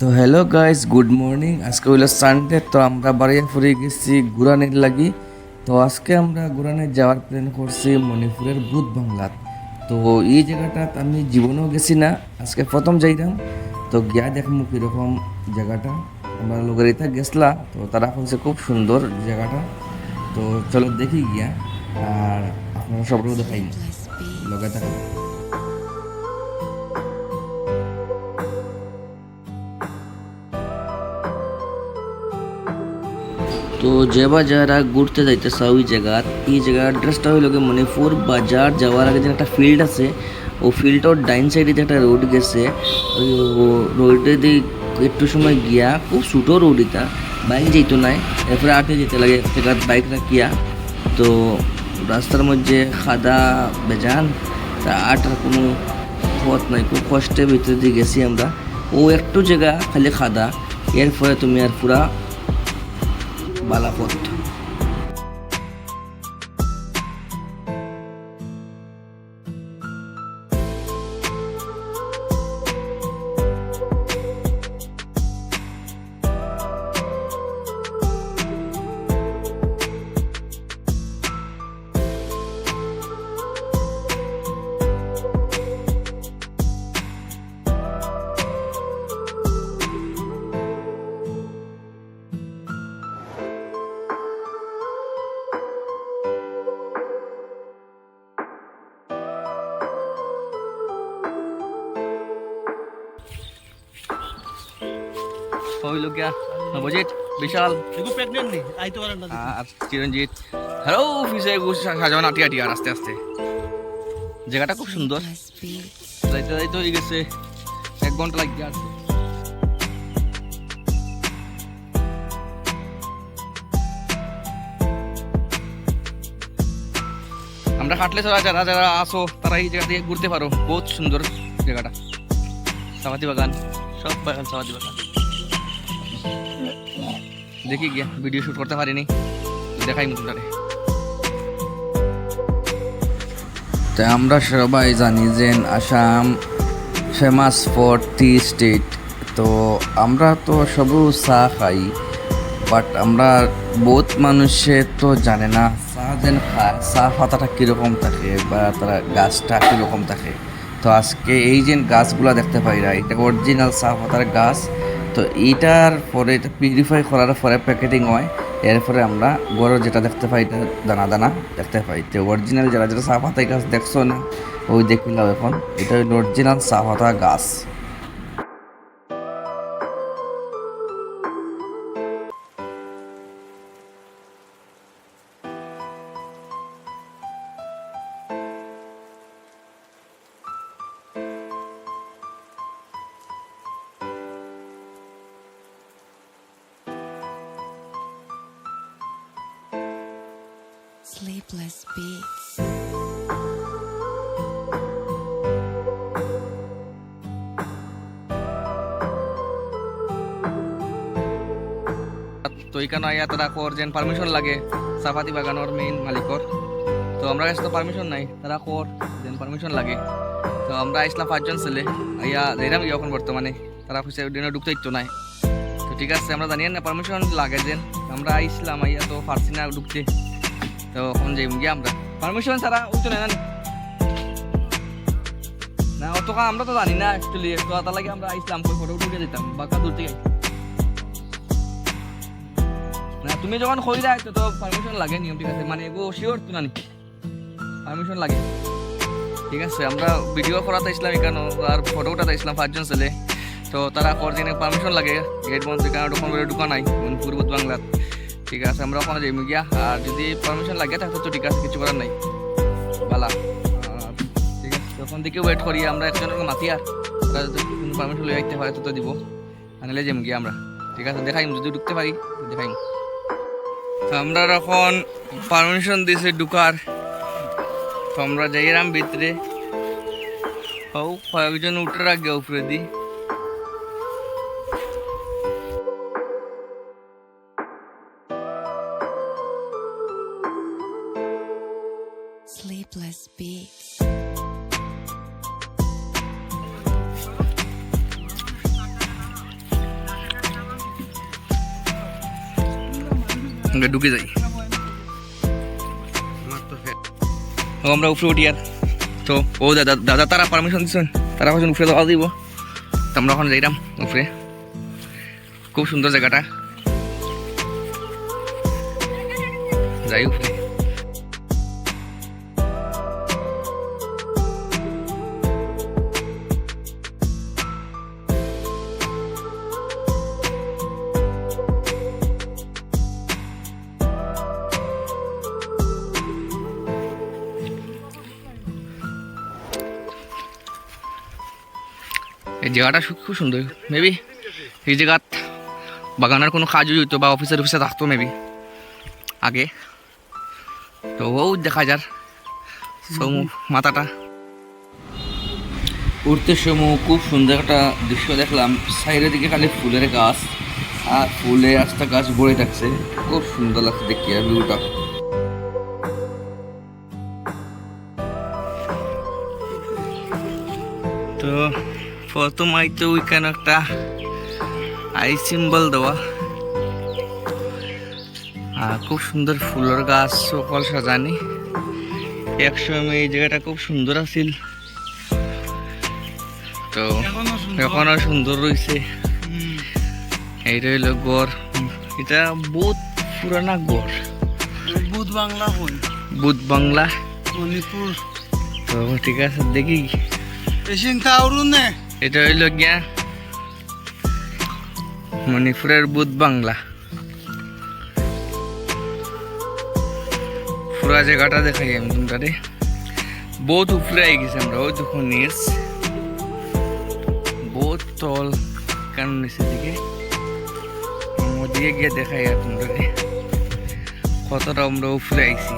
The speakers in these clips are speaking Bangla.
তো হ্যালো গাইস গুড মর্নিং আজকে হইল সানডে তো আমরা বাড়িয়া ফুরে গেছি গুরানের লাগি। তো আজকে আমরা গুরানে যাওয়ার প্ল্যান করছি মণিপুরের ভূত বাংলাত তো এই জায়গাটা আমি জীবনেও গেছি না আজকে প্রথম যাইতাম। তো গিয়া দেখমু কীরকম জায়গাটা। আমরা লোকের এটা গেছলা তো তারা বলছে খুব সুন্দর জায়গাটা। তো চলো দেখি গিয়া আর আপনারা সবটাও দেখাই। লগে থাকুন তো যে বা যারা ঘুরতে যাইতেছে ওই জায়গাত এই জায়গার অ্যাড্রেসটা হইল গিয়ে মণিপুর বাজার যাওয়ার আগে যে একটা ফিল্ড আছে ও ফিল্ডটার ডাইন সাইডে একটা রোড গেছে, ওই রোডে দিয়ে একটু সময় গিয়া, খুব ছোটো রোড এটা বাইক যেত নাই, এরপরে আটে যেতে লাগে এক জায়গার বাইক রাখিয়া, তো রাস্তার মধ্যে খাদা বেজান, তা আটার কোনো পথ নাই, খুব কষ্টের ভিতরে দিয়ে গেছি আমরা, ও একটু জায়গা খালি খাদা, এরপরে তুমি আর পুরা va. হইল গিয়া? নবজিৎ বিশাল। দেখো প্রেগনেন্ট নেই আইতে পারেন না আর চিরঞ্জিত। হ্যালো অফিসে সাজানো আটি আটি আর আস্তে আস্তে। জায়গাটা খুব সুন্দর। যাইতে যাইতে হয়ে গেছে। এক ঘণ্টা লাগিয়ে আসছে আমরা হাঁটলে যারা যারা যারা আসো তারা এই জায়গা দিয়ে ঘুরতে পারো। বহুত সুন্দর জায়গাটা। সাবাতি বাগান সব বাগান সাবাতি বাগান। দেখি গিয়া ভিডিও শুট করতে পারিনি। দেখাই মুখটারে। তো আমরা সবাই জানি যে Assam famous for tea state তো আমরা তো সবু চা খাই বাট আমরা বহুত মানুষে তো জানে না চা যেন খায়, চা পাতাটা কীরকম থাকে বা তারা গাছটা কীরকম থাকে। তো আজকে এই যে গাছগুলা দেখতে পাই না, এটা অরিজিনাল চা পাতার গাছ। তো এটার পরে, এটা পিউরিফাই করার পরে প্যাকেটিং হয়। এরপরে আমরা গরু যেটা দেখতে পাই, এটা দানা দানা দেখতে পাই। তো অরিজিনাল যারা যারা পাতা গাছ দেখছ না, ওই দেখিলাম এখন। এটা অরিজিনাল পাতা গাছ। Sleepless beats. তো এখানে আয়া তারা কর যেন পারমিশন লাগে। সাফাতি বাগানোর মেইন মালিকর। তো আমরা কাছে তো পারমিশন নাই, তারা কর যেন পারমিশন লাগে। তো আমরা আসলাম পাঁচজন ছেলে, আইয়া গিয়ে এখন বর্তমানে। তারা খুশি দিনে ঢুকতে ইচ্ছো নাই। তো ঠিক আছে, আমরা জানি না পারমিশন লাগে যেন। আমরা আইসলাম, আইয়া তো পারছি না তো এখন যাই গিয়ে আমরা। পারমিশন ছাড়া না অত আমরা তো জানি না অ্যাকচুয়ালি তো তার লাগে আমরা আইসলাম কই ফটো ঢুকে দিতাম বাঁকা দূর না, তুমি যখন কই যায় তো পারমিশন লাগে, নিয়ম ঠিক আছে মানে এগো শিওর তো নানি পারমিশন লাগে। ঠিক আছে, আমরা ভিডিও করাতে ইসলাম এখানে আর ফটো উঠাতে ইসলাম পাঁচজন ছেলে। তো তারা অরিজিনাল পারমিশন লাগে, গেট বন্ধ ঢুকান বলে ঢুকা নাই পূর্ব বাংলার। ঠিক আছে, আমরা ওখানে যাই গিয়া। আর যদি পারমিশন লাগে, তাহলে তো ঠিক আছে, কিছু করার নাই। বালা ঠিক আছে তখন দিকে ওয়েট করি, আমরা একজনের মাতি আর। যদি পারমিশন লয়ে আইতে পারে তো দিব। আনলে যাই গিয়া আমরা। ঠিক আছে দেখাই যদি ঢুকতে পারি দেখাই আমরা এখন পারমিশন দিয়েছে ঢুকার। তো আমরা যাইলাম ভিতরে। হও, কয়েকজন উঠে রাখবে উপরে দি আমরা যাই। আমরা উপরে উঠি আর। তো, ও দাদা দাদা, তারা পারমিশন দিচ্ছেন তারা কখন উপরে দেওয়া দিব। তো আমরা ওখানে যাইলাম উপরে। খুব সুন্দর জায়গাটা। যাই উপরে। এই জায়গাটা খুব সুন্দর। মেবি এই জায়গাত বাগানের কোনো কাজও হইতো বা অফিসের অফিসে থাকতো মেবি আগে। তো ও দেখা যার সমু মাথাটা। উঠতে সময় খুব সুন্দর একটা দৃশ্য দেখলাম। সাইডের দিকে খালি ফুলের গাছ আর ফুলে আস্তে গাছ ভরে থাকছে। খুব সুন্দর লাগছে দেখি আর ভিউটা। প্রথম আইতে ওইখানে একটা আই সিম্বল দেওয়া। আর খুব সুন্দর ফুলের গাছ সকল সাজানি। একসময় এই জায়গাটা খুব সুন্দর আছিল। তো এখনও সুন্দর। রয়েছে। হুম। এইটা হইল গড়। এটা বহুত পুরানা গড়। বুধ বাংলা বই। বুধ বাংলা। মণিপুর। তো ঠিক আছে দেখি। এসিন কাউরু নে এটা হইল গিয়া মণিপুরের বুধ বাংলা। পুরা জায়গাটা দেখাই আমি তোমাদের। বহুত উপরে আই গেছে আমরা ওই দেখুন নিচ বহুত তল কারণ নিচের দিকে ওদিকে গিয়ে দেখাই আর তোমাদের। কতটা আমরা উপরে আইছি।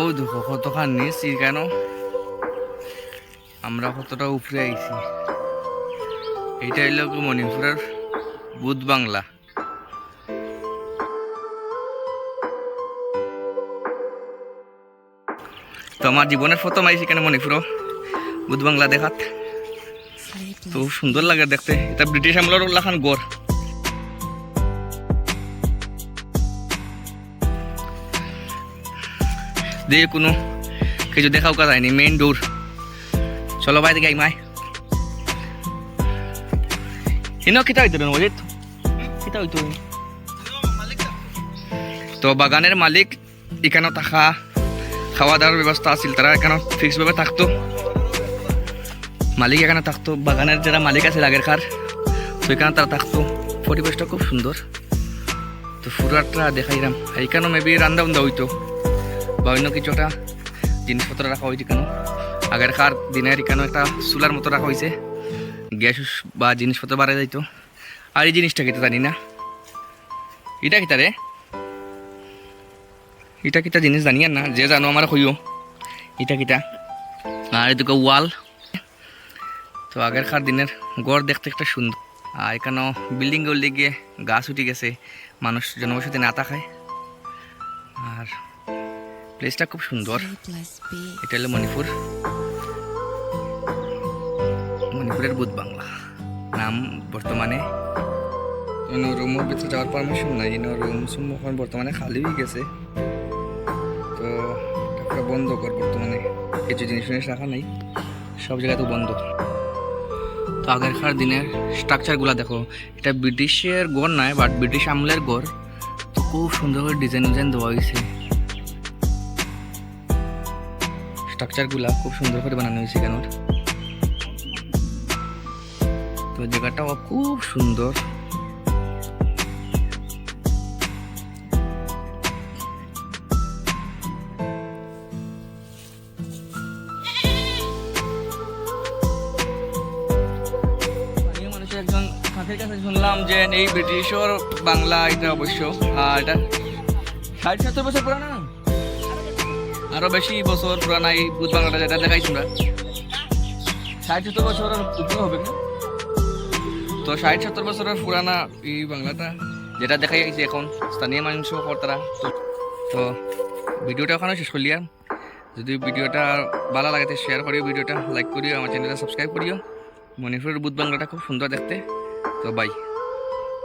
ও দেখো কতখান নিচ কেন? আমরা কতটা উপরে আইছি। এইটা হইল মণিপুরের বুধ বাংলা। তো আমার জীবনের প্রথম আইছি কেন মণিপুর? বুধ বাংলা দেখাত। তো সুন্দর লাগে দেখতে। এটা ব্রিটিশ আমলের উল্লাখান গড়। দিয়ে কোনো কিছু দেখাও যায়নি মেইন ডোর চলো বাইরে গাই মাই। ইনো কিতা হইতো অজিত কিতা হইতো? তো বাগানের মালিক এখানে থাকা খাওয়া দাওয়ার ব্যবস্থা আছিল, তারা এখানে ফিক্সভাবে থাকতো। মালিক এখানে থাকতো, বাগানের যারা মালিক আছে আগের কার তো এখানে তারা থাকতো। পরিবেশটা খুব সুন্দর। তো ফুরাটা দেখাইলাম। এইখানেও মেবি রান্না বান্ধা হইতো। বা অন্য কিছু একটা জিনিসপত্র রাখা হয়েছে কেন? আগের কার দিনের এখানে একটা চুলার মতো রাখা হয়েছে? গ্যাস বা জিনিসপত্র বাড়া যাইতো আর এই জিনিসটা কিতা জানি না। এটা কিতা রে এটা কিতা জিনিস জানি আর না, যে জানো আমার কইও এটা কিতা আর এদিকে ওয়াল। তো আগেরকার দিনের গড় দেখতে একটা সুন্দর। আর এখানেও বিল্ডিং গল্লি গিয়ে গাছ। উঠে গেছে মানুষ জনবসতি না থাকায় আর প্লেসটা খুব সুন্দর। এটা হলো মণিপুর। মণিপুরের বুধ বাংলা নাম বর্তমানে রুমের ভিতরে যাওয়ার পারমিশন নাই। রুম সুম এখন বর্তমানে খালি হয়ে গেছে। তো একটা বন্ধ কর বর্তমানে। কিছু জিনিস জিনিস রাখা নাই। সব জায়গায় তো বন্ধ। তো আগেরকার দিনের স্ট্রাকচারগুলো দেখো। এটা ব্রিটিশের গড় নয় বাট ব্রিটিশ আমলের গড় তো খুব সুন্দর করে ডিজাইন ডিজাইন দেওয়া হয়েছে। স্ট্রাকচারগুলা খুব সুন্দর করে বানানো হয়েছে কেন? তো জায়গাটাও খুব সুন্দর। শুনলাম যে এই ব্রিটিশর বাংলা এটা অবশ্য, আর এটা ষাট সত্তর বছর পুরানা আরও বেশি বছর পুরানা এই বুধ বাংলাটা যেটা দেখাইছি আমরা। ষাট সত্তর বছরের উপরে হবে তো ষাট সত্তর বছরের পুরানা এই বাংলাটা যেটা দেখাই গেছে এখন, স্থানীয় মানুষ, কর্তারা। তো- তো ভিডিওটা ওখানে শেষ করলিয়াম যদি ভিডিওটা ভালো লাগে শেয়ার করিও, ভিডিওটা লাইক করিও, আমার চ্যানেলটা সাবস্ক্রাইব করিও। মণিপুরের বুধ বাংলাটা খুব সুন্দর দেখতে। তো বাই